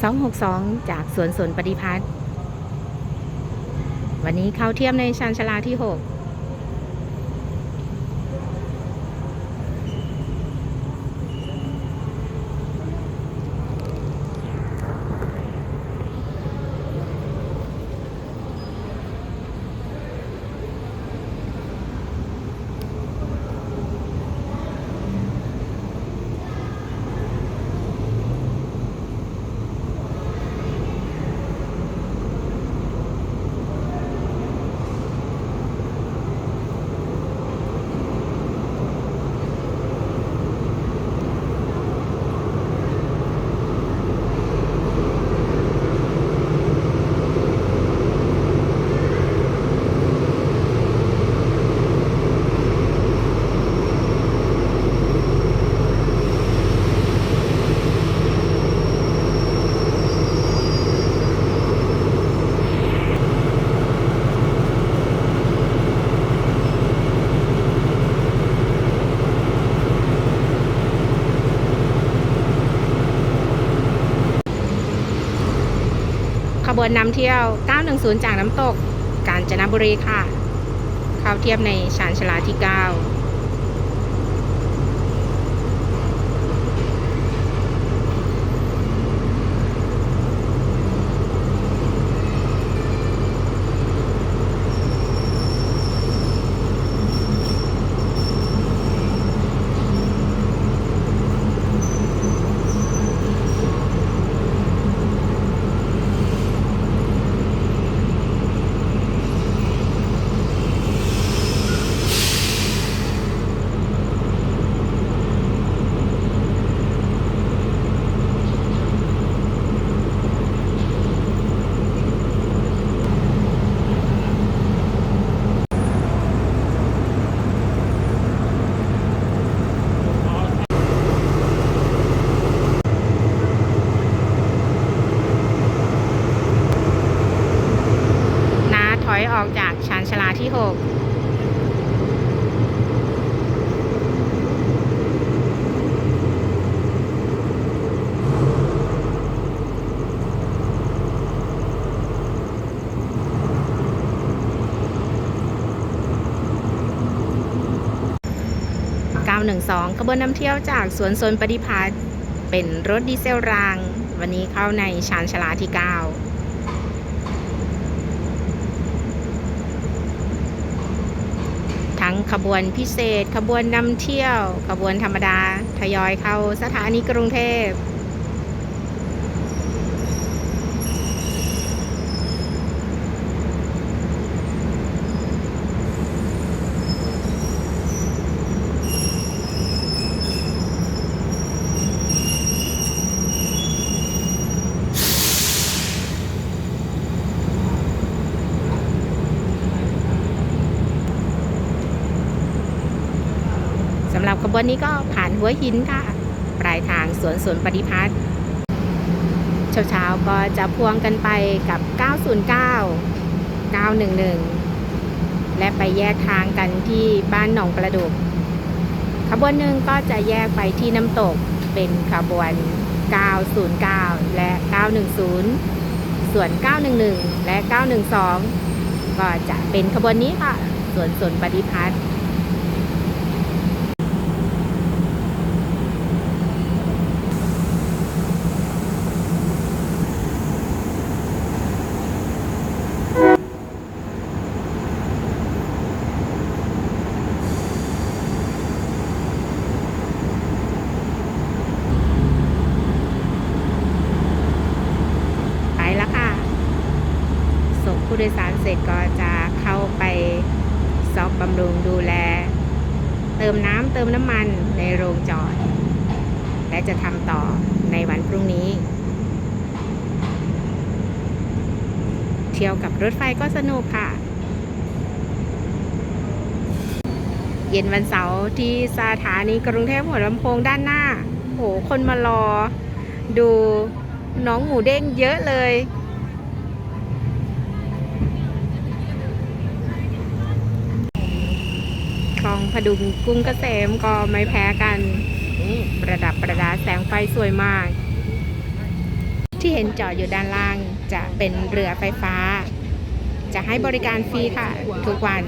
262 จากสวนสนปฏิพัฒน์วันนี้เข้าเทียมในชานชลาที่ 6 วนนำเที่ยว 910 จากน้ำตก กาญจนบุรีค่ะ เข้าเทียบในชานชาลาที่ 9 912ขบวนนำเที่ยวจากสวนสนปฏิพัฒน์เป็นรถดีเซลราง วันนี้เข้าในชานชาลาที่ 9ทั้งขบวนพิเศษ ขบวนนำเที่ยว ขบวนธรรมดา ทยอยเข้าสถานีกรุงเทพ วนนี้ก็ผ่านหัวหินค่ะ ปลายทางสวนสวนปฏิพัฒน์เช้าๆก็จะพวงกันไปกับ 909 911 และไปแยกทางกันที่บ้านหนองประดุก ขบวนหนึ่งก็จะแยกไปที่น้ำตกเป็นขบวน 909 และ 910 ส่วน 911 และ 912 ก็จะเป็นขบวนนี้ค่ะสวนสวนปฏิพัฒน์ ไปแล้วค่ะ ส่งผู้ โดยสารเสร็จก็จะเข้าไปซอกบำรุงดูแล เติมน้ำเติมน้ำมันในโรงจอด และจะทำต่อในวันพรุ่งนี้ เที่ยวกับรถไฟก็สนุกค่ะ เย็นวันเสาร์ที่สถานีกรุงเทพหัวลำโพงด้านหน้า โห คนมารอ ดูน้องหมูเด้งเยอะเลย คล องพดุงกรุงกเกษมก็ไม่แพ้กัน ประดับประดาแสงไฟสวยมาก ที่เห็นจอดอยู่ด้านล่างจะเป็นเรือไฟฟ้า จะให้บริการฟรีค่ะ ทุกวัน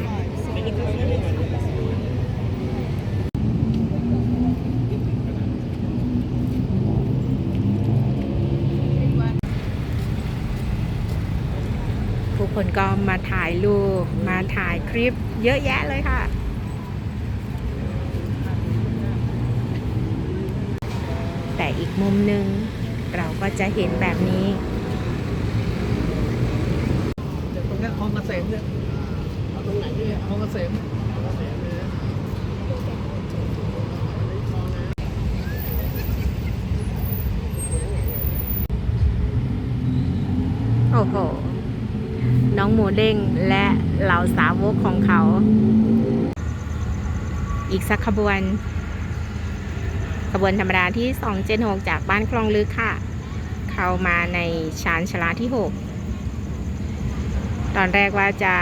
ผู้คนก็มาถ่ายรูปมาถ่ายคลิปเยอะแยะเลยค่ะ แต่อีกมุมหนึ่งเราก็จะเห็นแบบนี้เดี๋ยวตรงเนี้ยคลองเกษมเนี่ยเอาตรงไหนเนี่ยคลองเกษมคลองเกษมเลยนะโอ้โห น้องหมูเด้งและเหล่าสาวกของเขา อีกสักขบวน ขบวนธรรมดาที่ 276 จากบ้านคลองลึกค่ะ เข้ามาในชานชลาที่ 6 ตอนแรกว่าจะ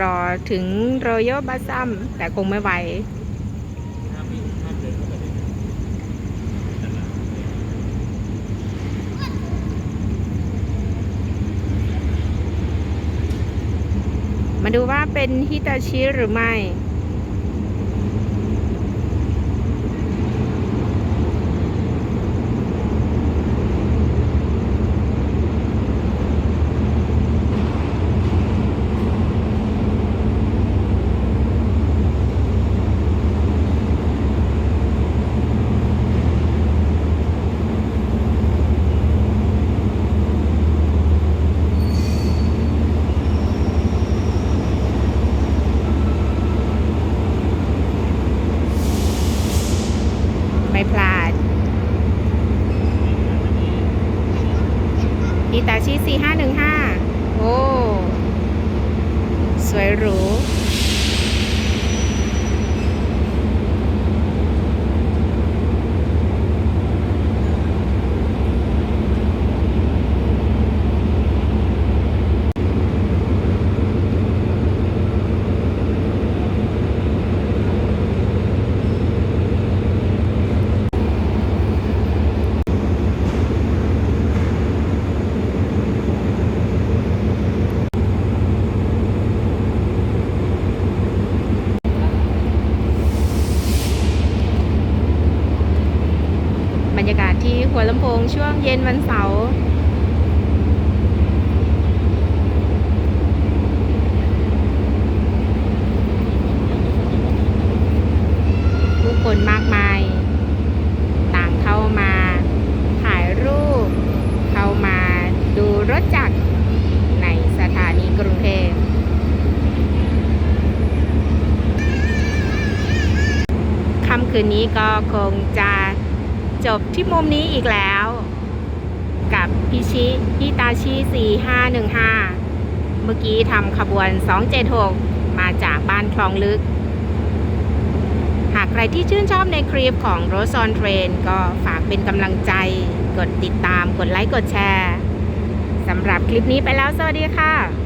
รอถึงโรโยบัสซัมแต่คงไม่ไหวมาดูว่าเป็นฮิตาชิหรือไม่พลาด ฮิตาชิ4515 โอ้ สวยหรู บรรยากาศที่หัวลำโพง ช่วงเย็นวันเสาร์ผู้คนมากมาย ต่างเข้ามาถ่ายรูป เข้ามาดูรถจักรในสถานีกรุงเทพค่ำคืนนี้ก็คงจะจบที่มุมนี้อีกแล้วิชิฮิตาชิ 4515 เมื่อกี้ทำขบวน 276 มาจากบ้านคลองลึก หากใครที่ชื่นชอบในคลิปของ r o s e on Train ก็ฝากเป็นกำลังใจ กดติดตาม กดไลค์ กดแชร์ สำหรับคลิปนี้ไปแล้ว สวัสดีค่ะ